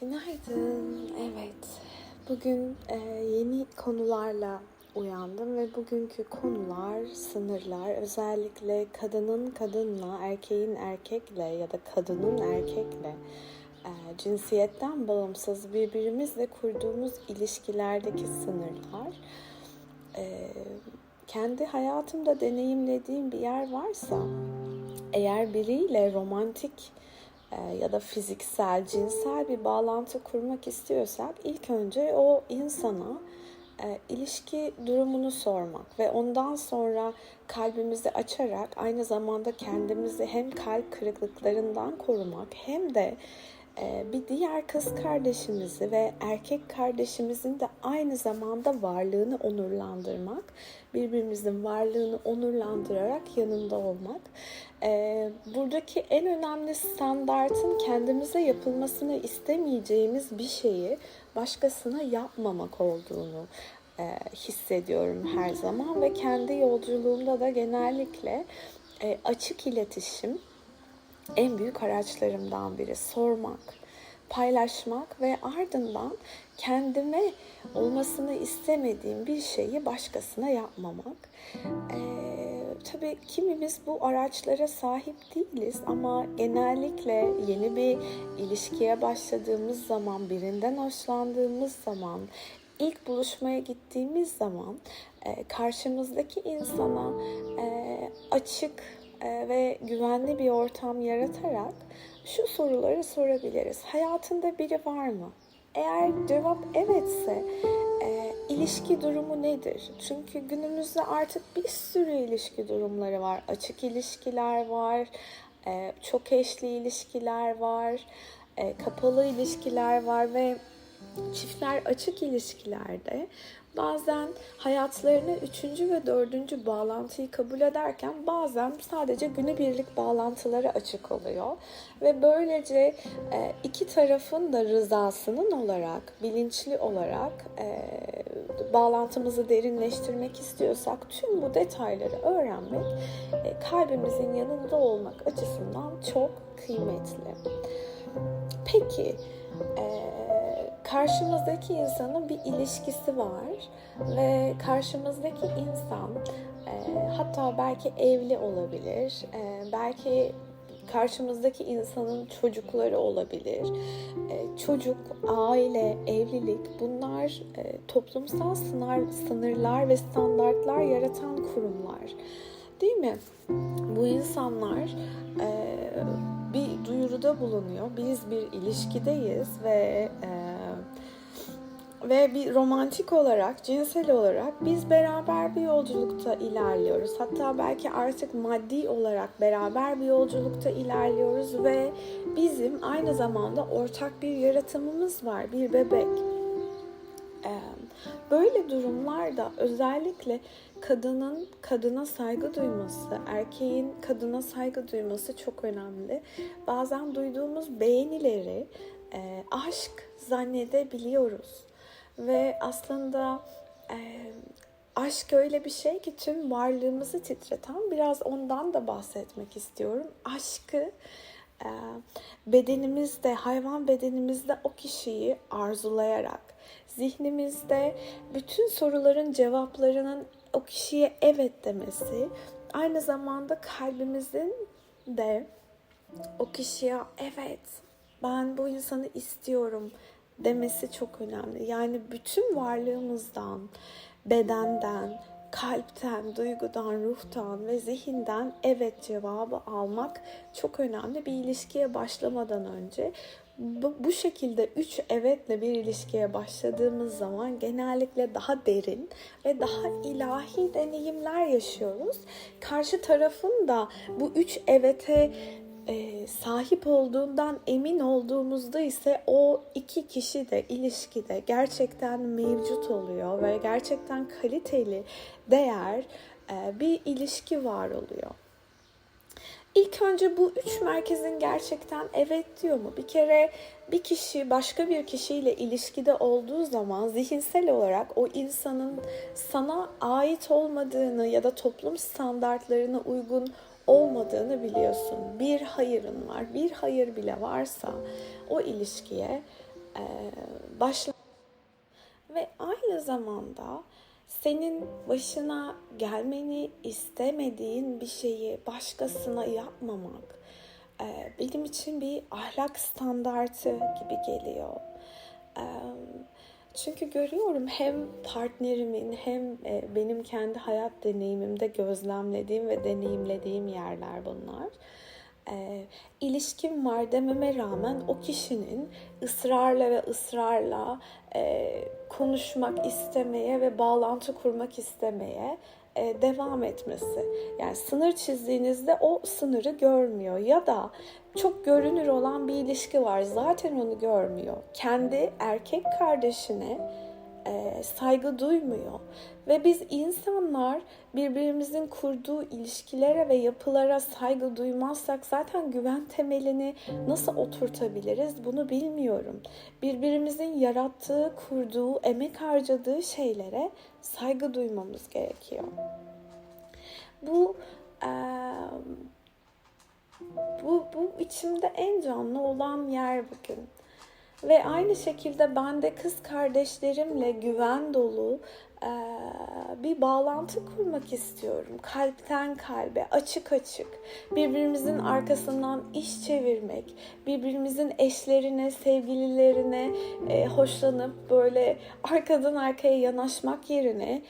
Günaydın. Evet. Bugün e, yeni konularla uyandım ve bugünkü konular sınırlar. Özellikle kadının kadınla, erkeğin erkekle ya da kadının erkekle e, cinsiyetten bağımsız birbirimizle kurduğumuz ilişkilerdeki sınırlar. E, kendi hayatımda deneyimlediğim bir yer varsa eğer biriyle romantik ya da fiziksel, cinsel bir bağlantı kurmak istiyorsak ilk önce o insana e, ilişki durumunu sormak ve ondan sonra kalbimizi açarak aynı zamanda kendimizi hem kalp kırıklıklarından korumak hem de bir diğer kız kardeşimizi ve erkek kardeşimizin de aynı zamanda varlığını onurlandırmak, birbirimizin varlığını onurlandırarak yanında olmak. E, buradaki en önemli standartın kendimize yapılmasını istemeyeceğimiz bir şeyi başkasına yapmamak olduğunu e, hissediyorum her zaman ve kendi yolculuğumda da genellikle açık iletişim en büyük araçlarımdan biri sormak, paylaşmak ve ardından kendime olmasını istemediğim bir şeyi başkasına yapmamak. Ee, tabii kimimiz bu araçlara sahip değiliz ama genellikle yeni bir ilişkiye başladığımız zaman, birinden hoşlandığımız zaman, ilk buluşmaya gittiğimiz zaman e, karşımızdaki insana e, açık ve güvenli bir ortam yaratarak şu soruları sorabiliriz. Hayatında biri var mı? Eğer cevap evetse e, ilişki durumu nedir? Çünkü günümüzde artık bir sürü ilişki durumları var. Açık ilişkiler var, e, çok eşli ilişkiler var, e, kapalı ilişkiler var ve çiftler açık ilişkilerde bazen hayatlarına üçüncü ve dördüncü bağlantıyı kabul ederken bazen sadece günübirlik bağlantıları açık oluyor. Ve böylece e, iki tarafın da rızasının olarak, bilinçli olarak e, bağlantımızı derinleştirmek istiyorsak tüm bu detayları öğrenmek e, kalbimizin yanında olmak açısından çok kıymetli. Peki, karşımızdaki insanın bir ilişkisi var ve karşımızdaki insan e, hatta belki evli olabilir, e, belki karşımızdaki insanın çocukları olabilir. E, çocuk, aile, evlilik bunlar e, toplumsal sınır, sınırlar ve standartlar yaratan kurumlar. Değil mi? Bu insanlar e, bir duyuruda bulunuyor. Biz bir ilişkideyiz ve e, ve bir romantik olarak, cinsel olarak biz beraber bir yolculukta ilerliyoruz. Hatta belki artık maddi olarak beraber bir yolculukta ilerliyoruz ve bizim aynı zamanda ortak bir yaratımımız var, bir bebek. Böyle durumlarda özellikle kadının kadına saygı duyması, erkeğin kadına saygı duyması çok önemli. Bazen duyduğumuz beğenileri e, aşk zannedebiliyoruz ve aslında e, aşk öyle bir şey ki tüm varlığımızı titreten biraz ondan da bahsetmek istiyorum. Aşkı e, bedenimizde, hayvan bedenimizde o kişiyi arzulayarak, zihnimizde bütün soruların cevaplarının o kişiye evet demesi, aynı zamanda kalbimizin de o kişiye evet ben bu insanı istiyorum demesi çok önemli. Yani bütün varlığımızdan, bedenden, kalpten, duygudan, ruhtan ve zihinden evet cevabı almak çok önemli bir ilişkiye başlamadan önce. Bu, bu şekilde üç evetle bir ilişkiye başladığımız zaman genellikle daha derin ve daha ilahi deneyimler yaşıyoruz. Karşı tarafın da bu üç evete e, sahip olduğundan emin olduğumuzda ise o iki kişi de ilişkide gerçekten mevcut oluyor ve gerçekten kaliteli değer e, bir ilişki var oluyor. İlk önce bu üç merkezin gerçekten evet diyor mu? Bir kere bir kişi başka bir kişiyle ilişkide olduğu zaman zihinsel olarak o insanın sana ait olmadığını ya da toplum standartlarına uygun olmadığını biliyorsun. Bir hayırın var. Bir hayır bile varsa o ilişkiye e, başla ve aynı zamanda senin başına gelmeni istemediğin bir şeyi başkasına yapmamak e, benim için bir ahlak standartı gibi geliyor. E, çünkü görüyorum hem partnerimin hem e, benim kendi hayat deneyimimde gözlemlediğim ve deneyimlediğim yerler bunlar. E, ilişkim var dememe rağmen o kişinin ısrarla ve ısrarla e, konuşmak istemeye ve bağlantı kurmak istemeye devam etmesi. Yani sınır çizdiğinizde o sınırı görmüyor ya da çok görünür olan bir ilişki var zaten onu görmüyor. Kendi erkek kardeşine e, saygı duymuyor. Ve biz insanlar birbirimizin kurduğu ilişkilere ve yapılara saygı duymazsak zaten güven temelini nasıl oturtabiliriz bunu bilmiyorum. Birbirimizin yarattığı, kurduğu, emek harcadığı şeylere saygı duymamız gerekiyor. Bu e, bu, bu içimde en canlı olan yer bugün. Ve aynı şekilde ben de kız kardeşlerimle güven dolu bir bağlantı kurmak istiyorum. Kalpten kalbe, açık açık. Birbirimizin arkasından iş çevirmek, birbirimizin eşlerine, sevgililerine hoşlanıp böyle arkadan arkaya yanaşmak yerine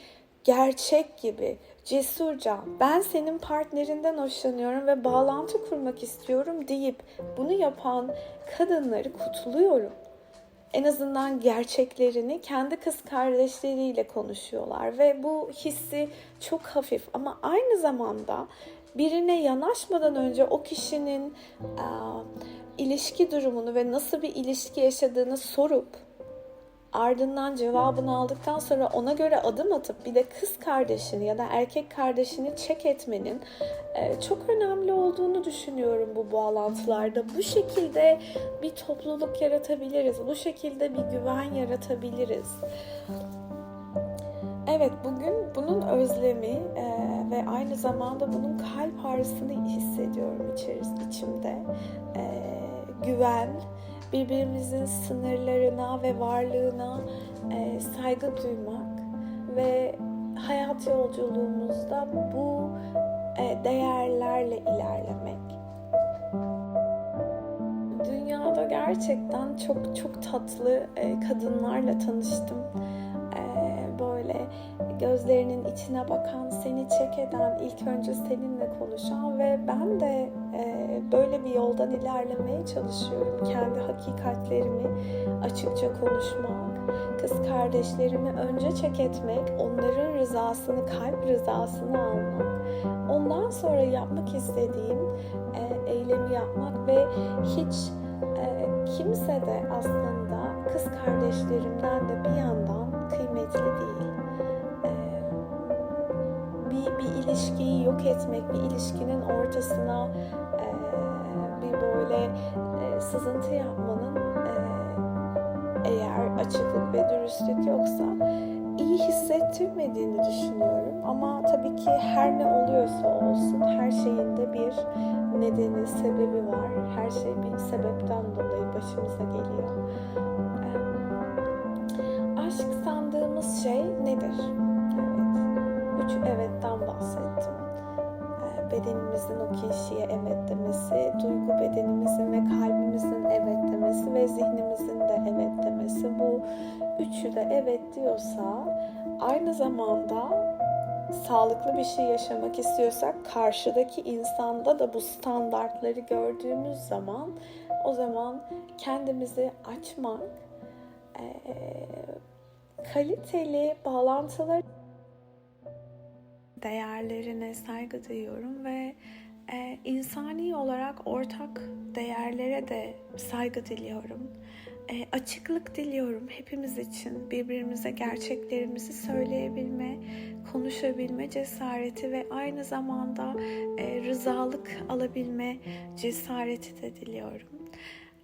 gerçek gibi cesurca ben senin partnerinden hoşlanıyorum ve bağlantı kurmak istiyorum deyip bunu yapan kadınları kutluyorum. En azından gerçeklerini kendi kız kardeşleriyle konuşuyorlar ve bu hissi çok hafif ama aynı zamanda birine yanaşmadan önce o kişinin e, ilişki durumunu ve nasıl bir ilişki yaşadığını sorup ardından cevabını aldıktan sonra ona göre adım atıp bir de kız kardeşini ya da erkek kardeşini çek etmenin e, çok önemli olduğunu düşünüyorum bu bağlantılarda. Bu şekilde bir topluluk yaratabiliriz. Bu şekilde bir güven yaratabiliriz. Evet bugün bunun özlemi e, ve aynı zamanda bunun kalp ağrısını hissediyorum içeris içimde. E, güven, birbirimizin sınırlarına ve varlığına e, saygı duymak ve hayat yolculuğumuzda bu e, değerlerle ilerlemek. Dünyada gerçekten çok çok tatlı e, kadınlarla tanıştım. E, böyle gözlerinin içine bakan, seni çek eden, ilk önce seninle konuşan ve ben de böyle bir yoldan ilerlemeye çalışıyorum. Kendi hakikatlerimi açıkça konuşmak, kız kardeşlerimi önce çek etmek, onların rızasını, kalp rızasını almak. Ondan sonra yapmak istediğim e, eylemi yapmak ve hiç e, kimse de aslında kız kardeşlerimden de bir yandan kıymetli değil. E, bir, ilişkiyi yok etmek, bir ilişkinin ortasına böyle e, sızıntı yapmanın e, eğer açıklık ve dürüstlük yoksa iyi hissettirmediğini düşünüyorum. Ama tabii ki her ne oluyorsa olsun her şeyin de bir nedeni, sebebi var. Her şey bir sebepten dolayı başımıza geliyor. Aşk sandığımız şey nedir? Evet. Üç evetten bahsettim. Bedenimizin o kişiye evet demesi, duygu bedenimizin ve kalbimizin evet demesi ve zihnimizin de evet demesi. Bu üçü de evet diyorsa aynı zamanda sağlıklı bir şey yaşamak istiyorsak karşıdaki insanda da bu standartları gördüğümüz zaman o zaman kendimizi açmak, kaliteli bağlantılar değerlerine saygı duyuyorum ve e, insani olarak ortak değerlere de saygı diliyorum. E, açıklık diliyorum hepimiz için birbirimize gerçeklerimizi söyleyebilme, konuşabilme cesareti ve aynı zamanda e, rızalık alabilme cesareti de diliyorum.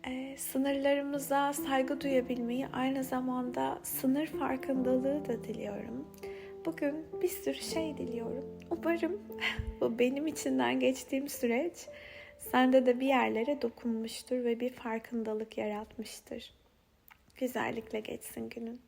E, sınırlarımıza saygı duyabilmeyi aynı zamanda sınır farkındalığı da diliyorum bugün bir sürü şey diliyorum. Umarım bu benim içinden geçtiğim süreç sende de bir yerlere dokunmuştur ve bir farkındalık yaratmıştır. Güzellikle geçsin günün.